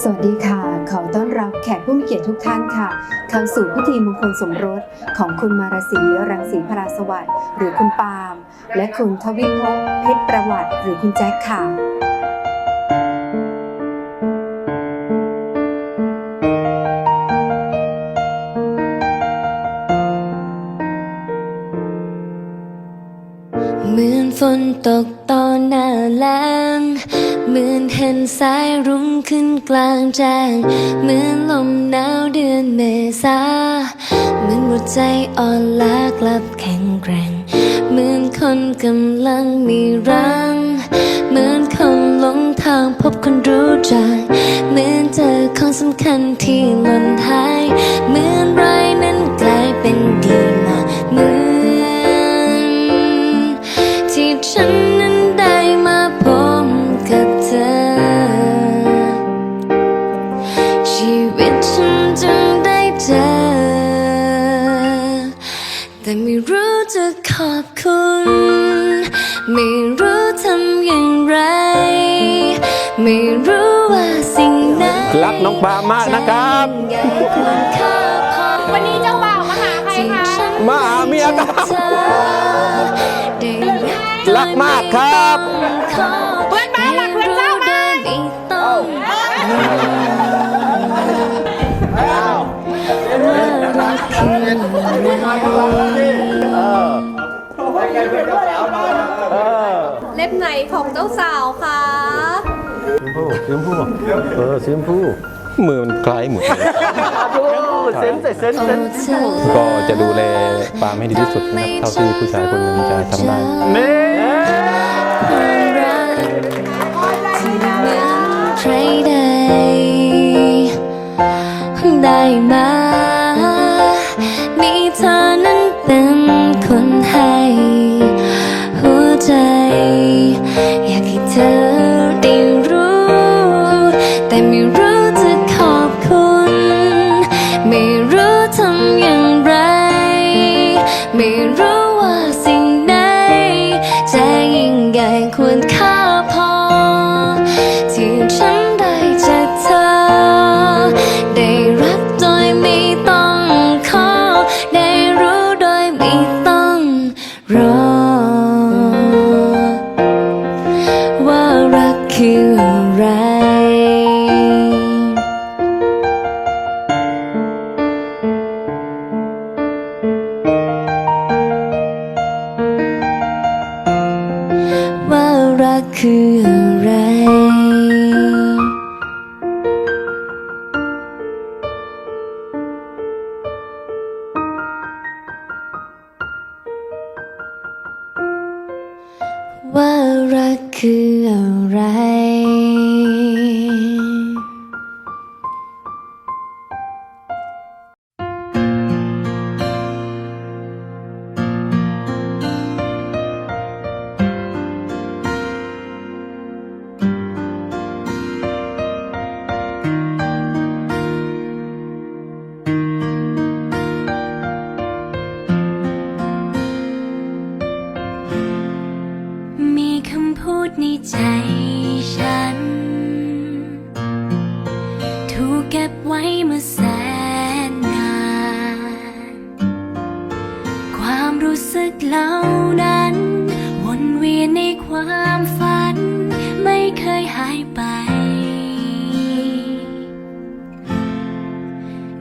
สวัสดีค่ะ ขอต้อนรับแขกผู้มีเกียรติทุกท่านค่ะ เข้าสู่พิธีมงคลสมรสของคุณมารสีรังสีพราสวัสดิ์หรือคุณปาล์มและคุณทวิภพเพชรประวัติ หรือคุณแจ็คค่ะเหมือนฝนตกตอนหน้าแล้ง เหมือนเห็นสายรุ้งขึ้นกลางแจ้ง เหมือนลมหนาวเดือนเมษา เหมือนหัวใจอ่อนล้ากลับแข็งแกร่ง เหมือนคนกำลังมีรัง เหมือนคนหลงทางพบคนรู้ใจ เหมือนเจอของสำคัญที่หล่นหาย รู้ว่าสิ่งไหนรักน้องปาล์มมากนะครับ ใหญ่ควรค่าพอวันนี้เจ้าบ่าวมาหาใครคะมาหาเมียครับ ได้รักมากครับ เพื่อนบ้านรักเพื่อนเจ้าไหมไม่ต้องรักคืออะไร เล็บไหนของเจ้าสาวคะ สีชมพูเออสีชมพูมือมันคล้ายหมดเลยโอ้เธอก็จะดูแลปาล์มให้ดีที่สุดนะครับเท่าที่ผู้ชายคนหนึ่งจะทำได้รักที่เหมือนใครใดได้มามีเธอนั้นเป็นคนให้หั รู้สึกเหล่านั้น วนเวียนในความฝัน ไม่เคยหายไป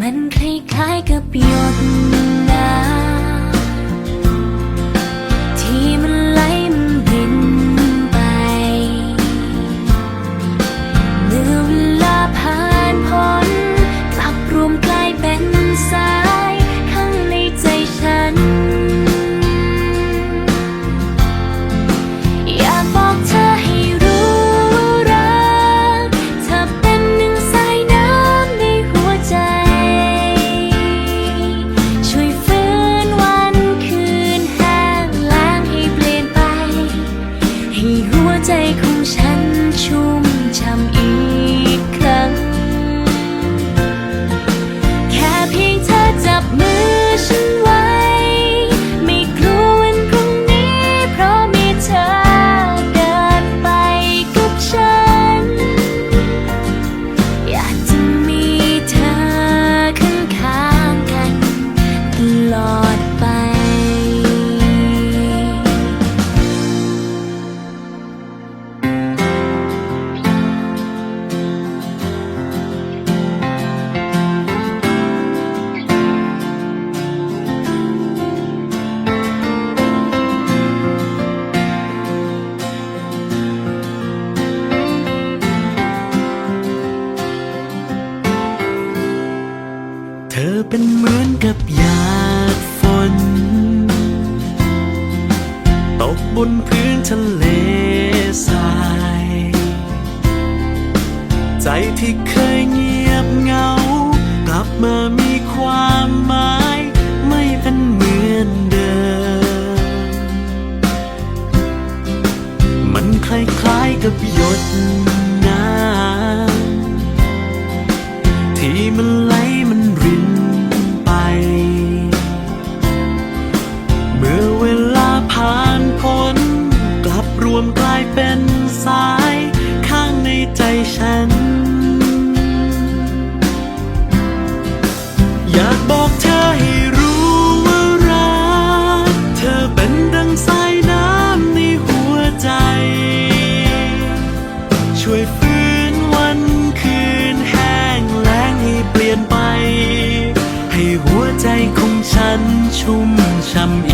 มันคล้ายๆกับหยด บนพื้นทะเลทราย ใจที่เคยเงียบเงา กลับมามีความหมาย ไม่เป็นเหมือนเดิม มันคล้ายๆกับหยด ม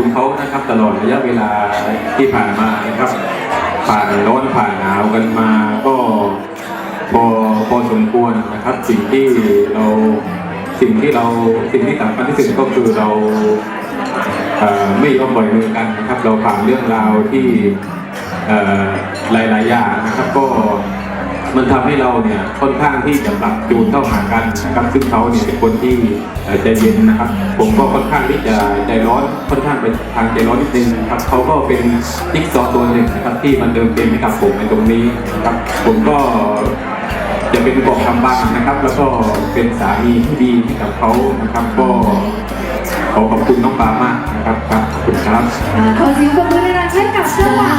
คุณเขานะครับตลอดระยะเวลาที่ผ่านมานะครับ ผ่านร้อนผ่านหนาวกันมาก็พอพอสมควรนะครับ สิ่งที่เราสิ่งที่เราสิ่งที่สำคัญที่สุดก็คือเราเอ่อไม่ยอมปล่อยมือกันนะครับ เราผ่านเรื่องราวที่หลายๆอย่างนะครับก็ มันทำให้เราเนี่ยค่อนข้างที่จะปรับจูนเข้าหากันนะครับซึ่งเขาเนี่ยเป็นคนที่ใจเย็นนะครับ ผมก็ค่อนข้างที่จะใจร้อนค่อนข้างไปทางใจร้อนนิดนึงนะครับเขาก็เป็นจิ๊กซอตัวหนึ่งนะครับที่มันเดิมเป็นให้กับผมในตรงนี้นะครับผมก็จะเป็นบอกคำบ้างนะครับ แล้วก็เป็นสามีที่ดีให้กับเขานะครับ ก็ขอขอบคุณน้องปามากนะครับครับขอบคุณครับอ่าขอเสียงปรบมือดังๆให้กับเจ้าบ่า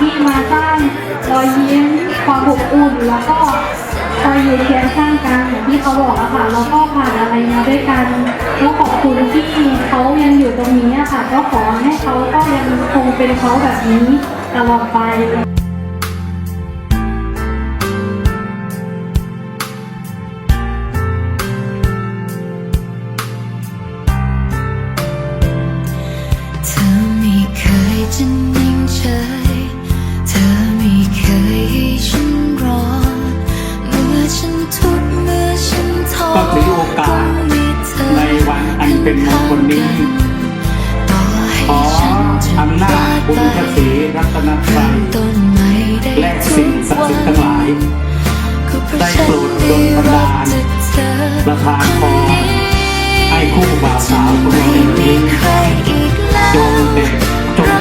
ที่มาสร้างรอยยิ้มความอบอุ่นแล้วก็คอยอยู่เคียงข้างกันอย่างที่เขาบอกอะค่ะแล้วก็ผ่านอะไรมาด้วยกันก็ขอบคุณที่เขายังอยู่ตรงนี้อะค่ะ ก็ขอให้เขาก็ยังคงเป็นเขาแบบนี้ตลอดไป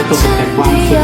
จงประ